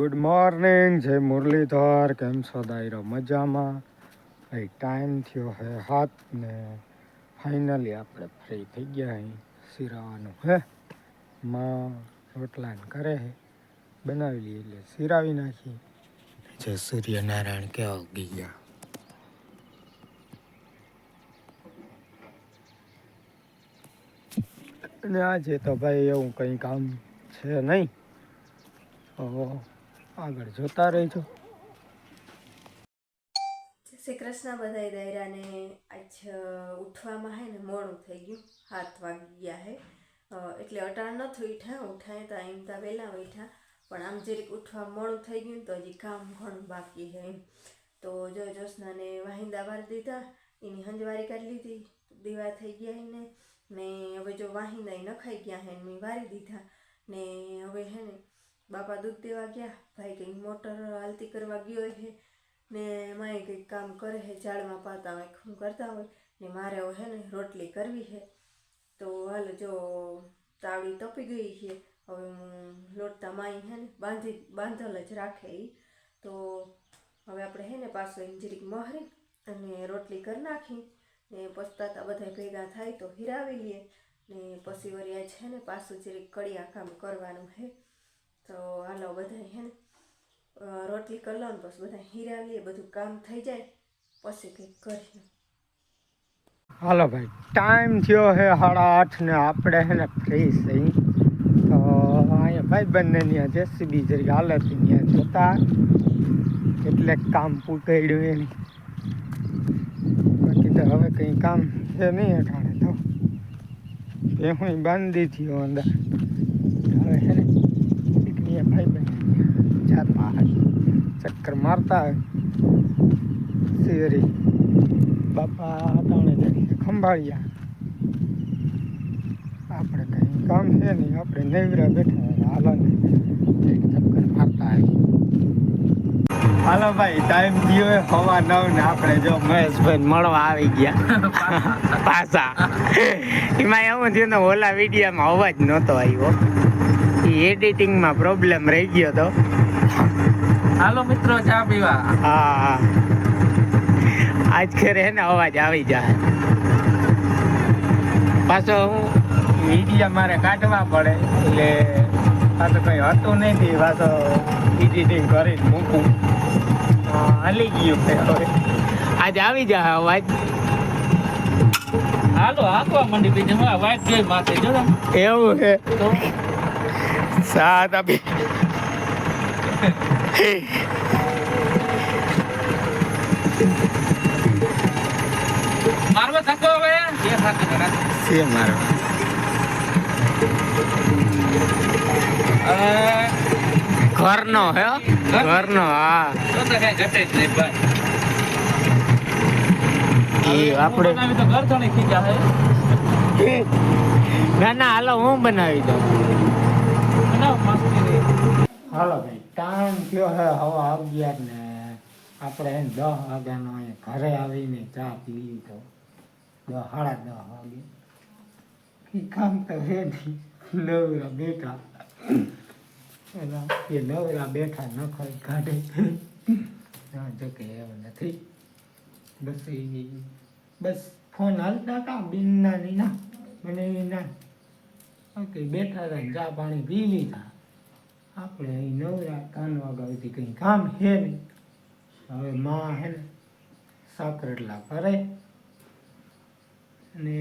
Good morning જય મુરલીધર, કેમ છો દાયરો મજામાં? ભાઈ ટાઈમ થયો હે હાથ ને ફાઇનલી આપણે ફ્રી થઈ ગયા અહીં સિરાવાનું હે? માં રોટલાન કરે હે, બનાવી લઈએ એટલે સિરાવી નાખી જે સૂર્યનારાયણ કેવા ઉગી ગયા. અને આજે તો ભાઈ એવું કંઈ કામ છે નહીં. તો આગળ જોતા રહેજો. શ્રી કૃષ્ણ બધાય દાયરાને આજ ઉઠવામાં હે ને મોડું થઈ ગયું. હાથ વાગી ગયા હે. એટલે અટાણ નથી ઉઠ્યા ઉઠાય તો એમ તો વહેલા ઉઠ્યા પણ આમ જરીક ઉઠવા મોડું થઈ ગયું તો હજી કામ ઘણું બાકી છે એમ. તો જો જોશનાને વાહિંદા વાર દીધા, એની હંજવારી કાઢી લીધી. દીવા થઈ ગયા એને ને. હવે જો વાહિંદા એ નખાઈ ગયા હે એની વારી દીધા. ને હવે હે ને બાપા દૂધ દેવા ગયા, ભાઈ કંઈક મોટર હાલતી કરવા ગયો છે ને માએ કંઈક કામ કરે છે, ઝાડમાં પાતા હોય શું કરતા હોય ને મારે હે ને રોટલી કરવી છે. તો હાલ જો તાવડી તપી ગઈ છે, હવે હું લોટતા માઈ હે ને બાંધી, બાંધલ જ રાખે એ તો હવે આપણે હે ને પાછો જરીક મહરી અને રોટલી કરી નાખી ને પછતાતા બધા ભેગા થાય તો હિરાવી લઈએ ને પછી વરિયા છે ને પાછું જરીક કડિયા કામ કરવાનું છે. તો હાલો બધા હે ને રોટલી કરી લો ને પછી બધા હીરા લઈએ બધું કામ થઈ જાય, પછી કંઈક કરીએ. હાલો ભાઈ, ટાઈમ થયો હે સાડા આઠ ને આપણે હે ને ફ્રી થઈ. તો અહીંયા ભાઈ બંને ત્યાં જેસીબી જરી હાલે હતી ત્યાં જોતા, એટલે કામ પૂટાડ્યું એની બાકી તો હવે કંઈ કામ છે નહીં અઠાણે તો. એ હું બાંધી થયો અંદર. ચક્કર મારતા હોય. શેરી. બાપા તાણે જઈને ખંભાળ્યા. આપણે કંઈ કામ છે નહીં. આપણે નવરા બેઠા હોય. હાલો ને. એક ચક્કર મારતા આવી હાલો ભાઈ ટાઈમ થયો હવા નવ ને આપણે જો મહેશભાઈ મળવા આવી ગયા. પાછા. એમાં એવું થયું ને, ઓલા વિડીયામાં અવાજ નહોતો આવ્યો. એડિટિંગમાં પ્રોબ્લેમ રહી ગયો તો. હાલો મિત્રો ચા પીવા. હા આજ ખેરે ને અવાજ આવી જાય. પાછો હું વીડિયો મારે કાઢવા પડે એટલે પાછું કંઈ હતું નથી પાછો એડિટિંગ કરીને મૂકું. હાલી ગયું છે હવે. આજ આવી જાય અવાજ. હાલો હાકવા મંડી બીજું વાત જોઈ માથે જો એવું છે. તો સાત આપી મારવા થકો હવે સાથે છે મારો ઘરનો હે? ઘરનો હા એ આપણે ના ના હાલો હું બનાવી દઉં હાલો ભાઈ, ટાઈમ થયો હે? હવા અગિયાર ને આપણે એને દસ વાગ્યાનો અહીંયા ઘરે આવીને ચા પીવી તો દસ સાડા દસ વાગે. ઈ કામ તો હે નહીં. નવરા બેઠા. એના એ નવરા બેઠા ન ખાઈ કાઢે જો કે એવું નથી. બસ એ બસ ફોન હાલતા હતા, બિનના ની ના મને એ ના. ઓકે બેઠા હતા ચા પાણી પી લીધા. આપણે અહીં નવરા કાન વાગાવતી કંઈ કામ છે નહીં. હવે માં હે ને સાકરટલા કરે અને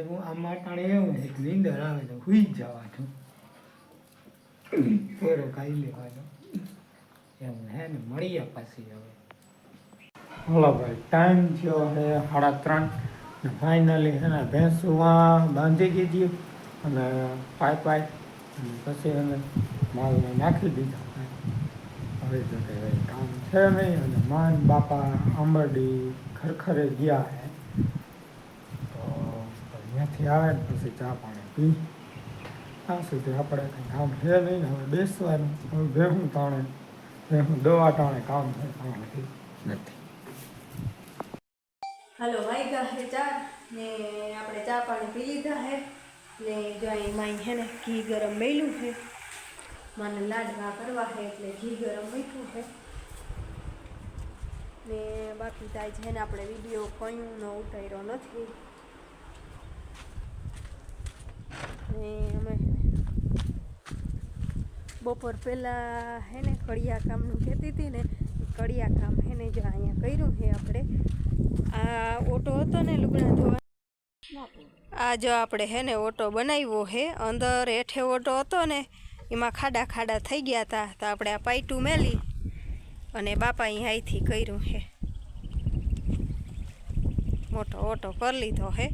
એવું આ માટાણે એવું છે કે નીંદર આવે તો હુઈ જ જવાનું ફેરો ખાઈ લેવાનો. એમ હે ને મળીએ પાછી હવે. હલો ભાઈ, ટાઈમ થયો છે સાડા ત્રણ. ફાઇનલી છે ને ભેંસુમાં બાંધી દીધી. અને પાઇપ પાઇપ અને પછી એને માલને નાખી દીધા. હવે તો કે કામ છે નહીં અને માન બાપા આંબરડી ખરખરે ગયા હે. તો અહીંયાથી આવે ને પછી ચા પાણી પી. ત્યાં સુધી આપણે કંઈ કામ છે નહીં હવે બેસવાનું. હવે ભેહું તાણે ભેહું દવા ટાણે કામ છે તાણે નથી. હાલો વાગ્યા હે ચા ને આપણે ચા પાણી પી લીધા હે. ને જો માઈ ને ઘી ગરમ મેલું છે. મને લાડવા કરવા છે એટલે ઘી ગરમ મૂક્યું છે. ને બાકી તાય છે ને આપણે વીડિયો કયું ન ઉતાર્યો નથી. ને અમે બપોર પહેલાં હે ને કડિયા કામનું કહેતી હતી ને કડિયા કામ હે ને જો અહીંયા કર્યું છે આપણે. આ ઓટો હતો ને લુગડા ધોવા આ જો આપણે હે ને ઓટો બનાવ્યો હે, અંદર હેઠે ઓટો હતો ને, એમાં ખાડા ખાડા થઈ ગયા હતા તો આપણે આ પાઇટું મેલી અને બાપા અહીં હાઈથી કર્યું હે. મોટો ઓટો કરી લીધો હે.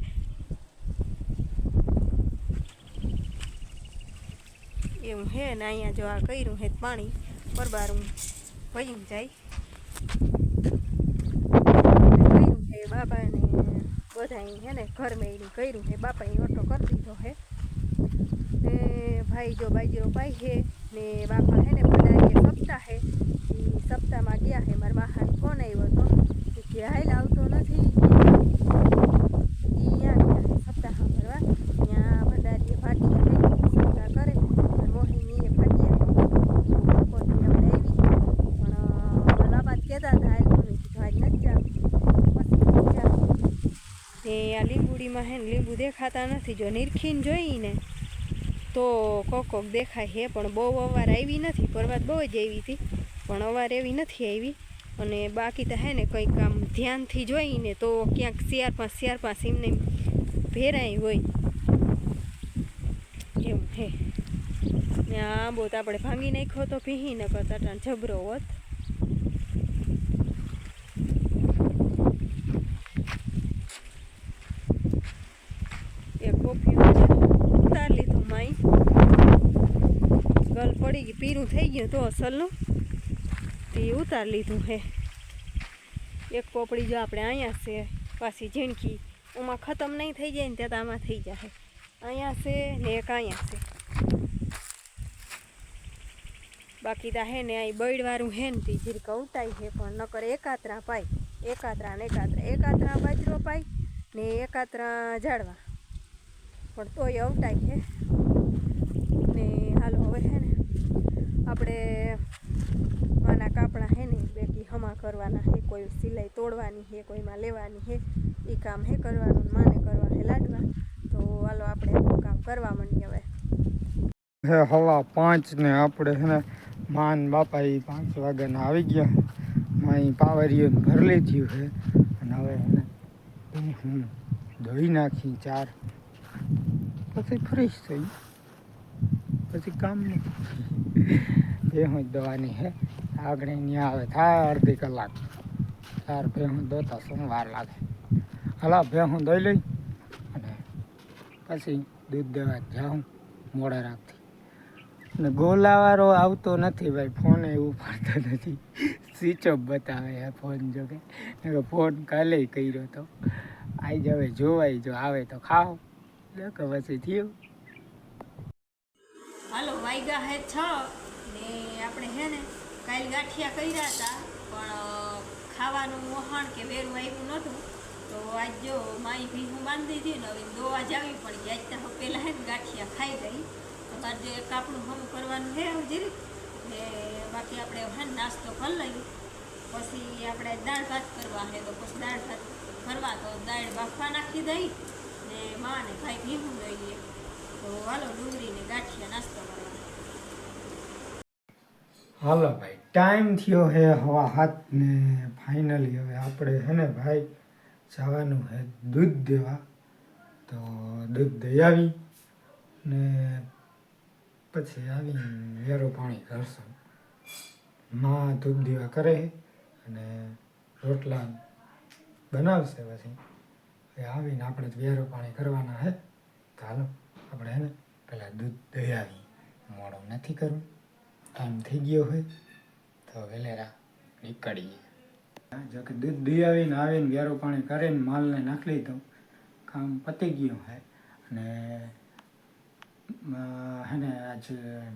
એવું હે ને, અહીંયા જો આ કર્યું હે પાણી, પરબારું વહી જાય કર્યું હે બાપાને બધા હે ને ઘર મેળ્યું, કર્યું હે. બાપાએ ઓટો કરી દીધો હે. ને ભાઈ જો બાજરો ભાઈ હે ને બાપા હે ને પડારીએ સપ્તાહ હે. એ સપ્તાહમાં ગયા હે. મારા માહાન ફોન આવ્યો હતો કે હાલ આવતો નથી ઈ અહીંયા ગયા હે સપ્તાહ સાંભળવા ત્યાં ભંડારીએ ફાટિયા હે સપ્તાહ કરે અને મોહિનીએ ફાટિયા કોની આપણે આવી પણ મારા બાપા કહેતા હતા હાલ મમ્મી કીધું આજ નથી જાવ પછી જાવ ને આ લીંબુડીમાં હે ને લીંબુ દેખાતા નથી. જો નિરખીને જોઈને તો કોક કોક દેખાય છે પણ બહુ અવાર આવી નથી. પરવાત બહુ જ આવી હતી, પણ અવાર એવી નથી આવી. અને બાકી તો હે ને કંઈક આમ ધ્યાનથી જોઈને તો ક્યાંક શિયાર પાંચ શિયાર પાંચ એમને એમ ભેરાય હોય. એવું હે. ને આ આંબો તો આપણે ભાંગી નાખ્યો તો ભીહી ન કરતા જબરો હોત એક કોફી ઉતાર લીધું માઈ ગલ પીરું થઈ ગયું તો અસલનું. તે ઉતાર લીધું હે. એક પોપડી જો આપણે અહીંયા છે, પાછી ઝીણકી. એમાં ખતમ નહીં થઈ જાય ને ત્યાં તો આમાં થઈ જાય અહીંયા છે ને એક અહીંયા છે. બાકી તા હે ને અહીં બળવાળું હે ને તે જીરકા ઉતાય છે પણ નકર એકાત્રા પાય. એકાત્રા ને એકાત્રા. એકાત્રા બાજરો પાય ને એકાત્રા ઝાડવા. પણ તોય અવટાય છે ને હાલો હવે છે ને આપણે આના કાપડા હે ને બેકી હમા કરવાના હે, કોઈ સિલાઈ તોડવાની છે કોઈમાં લેવાની હે એ કામ હે કરવાનું, માને કરવા હે લાડવા. તો હાલો આપણે કામ કરવા માંડીએ હવે. હે હવા પાંચ ને આપણે હે ને, માન બાપા એ પાંચ વાગ્યાના આવી ગયા. માં પાવરીઓ ભરલી થયું હે. અને હવે એને હું ધોઈ નાખી, ચાર. પછી ફ્રેશ થઈ પછી કામ એ હું દવાની હે. આગળ અહીંયા આવે થાય અડધી કલાક. ચાર ભેહું દોતા સોમવાર લાગે. હલા ભેહું દઈ લઈ અને પછી દૂધ દેવા જાઉં મોડા રાખતી ને ગોલાવાળો આવતો નથી ભાઈ, ફોન એવું પડતો નથી. સ્વિચ ઓફ બતાવે આ ફોન જો કે નકર ફોન કાલે કર્યો તો. આવી જવે, જોવાય જો આવે તો ખાઓ કે પછી થયું. હાલો, વાયગા હે છ. ને આપણે હે ને કાલ ગાંઠિયા કર્યા હતા, પણ ખાવાનું વહાણ કે વેરું આવ્યું નહોતું. તો આજ જો માઈ ભીહું બાંધી હતી ને હવે દોવા જાવી પડી. આજ તો પહેલાં હે ને ગાંઠિયા ખાઈ ગઈ. તો આજે કાપડું હમ કરવાનું છે હજી ને બાકી આપણે હે નાસ્તો કરી લઈએ. પછી આપણે દાળ ભાત કરવા હે, તો પછી દાળ ભાત કરવા તો દાળ બાફવા નાખી દઈ. ને માં ને ભાઈ ભીહું દઈએ હાલો ભાઈ, ટાઈમ થયો હે હવા હાથ ને ફાઇનલી હવે આપણે હે ને ભાઈ જવાનું હે દૂધ દેવા. તો દૂધ દઈ આવી ને પછી આવી વેરો પાણી કરશું માં દૂધ દેવા કરે અને રોટલા બનાવશે પછી. આવીને આપણે વેરો પાણી કરવાના હે. હાલો. આપણે હે ને પહેલાં દૂધ દઈ આવી મોડો નથી કરવું ટાઈમ થઈ ગયો હોય, તો વેલેરા નીકળીએ. જો કે દૂધ દઈ આવીને આવીને વેરો પાણી કરીને માલને નાખી દઉં કામ પતી ગયું હે. અને હેને આજ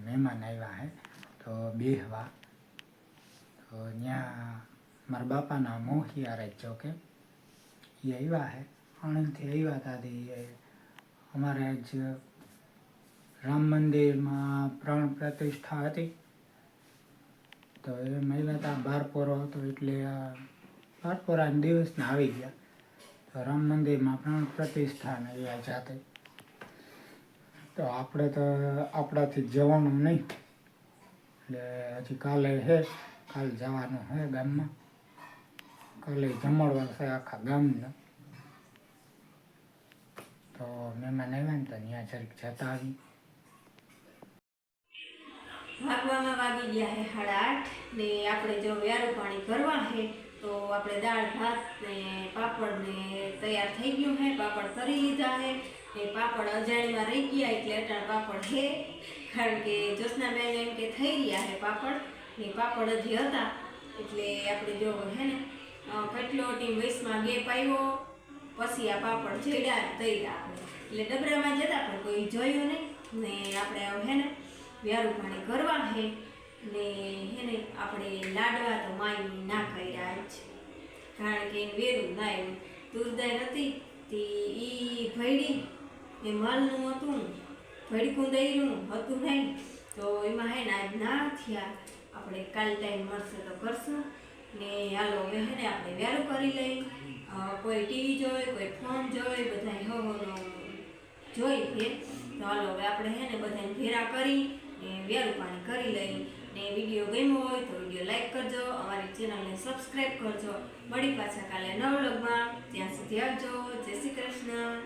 મહેમાન આવ્યા હે, તો બેહવા. તો ત્યાં મારા બાપાના મોહિયા રહે જો કે એ આવ્યા હે. આણંદથી આવ્યા હતા તે અમારે જ રામ મંદિરમાં પ્રાણ પ્રતિષ્ઠા હતી. તો એ મહિલા હતા બારપોરો હતો એટલે બારપોરાના દિવસને આવી ગયા. તો રામ મંદિરમાં પ્રાણ પ્રતિષ્ઠા ને એ જાતે. તો આપણે તો આપણાથી જવાનું નહીં. એટલે હજી કાલે છે કાલે જવાનું છે ગામમાં. કાલે જમણવાર છે આખા ગામના. તો મહેમાન આવ્યા ને તો ત્યાં જરીક જતા આવી વાગવામાં વાગી ગયા હે સાડા આઠ ને આપણે જો વ્યારું પાણી કરવા છે તો આપણે દાળ, ભાત ને પાપડ ને તૈયાર થઈ ગયું છે પાપડ તરી લીધા છે ને પાપડ અજાણીમાં રહી ગયા એટલે અટાણ પાપડ છે કારણ કે જ્યોત્સનાબેન એમ કે થઈ રહ્યા છે પાપડ. ને પાપડ હજી હતા. એટલે આપણે જો હે ને કેટલો ટીમ વીસમાં ગેપ આવ્યો. પછી આ પાપડ જેડા તૈયાર. એટલે ડબરામાં જતા પણ કોઈ જોયું નહીં. ને આપણે હવે હે ને વ્યારું પાણી કરવા હે. ને હે ને આપણે લાડવા તો માઈ ના કર્યા જ. કારણ કે એને વેરું ના એવું દુર્દય નથી તે ઈ ભયડી એ માલનું હતું. ભડકું દઈરું હતું નહીં. તો એમાં હે ને ના થયા. આપણે કાલ ટાઈમ મળશે તો કરશું. ને હાલો હવે હે ને આપણે વ્યારું કરી લઈ અ, કોઈ ટીવી જોવે, કોઈ ફોન જોવે બધા હવનો જોઈ છે. તો હાલો, હવે આપણે હે ને બધાને ભેરા કરી ને વેરું પાણી કરી લઈ ને વીડિયો ગમ્યો હોય તો વીડિયો લાઈક કરજો, અમારી ચેનલને સબસ્ક્રાઈબ કરજો. મળી પાછા કાલે નવ લગમાં ત્યાં સુધી આવજો. જય શ્રી કૃષ્ણ.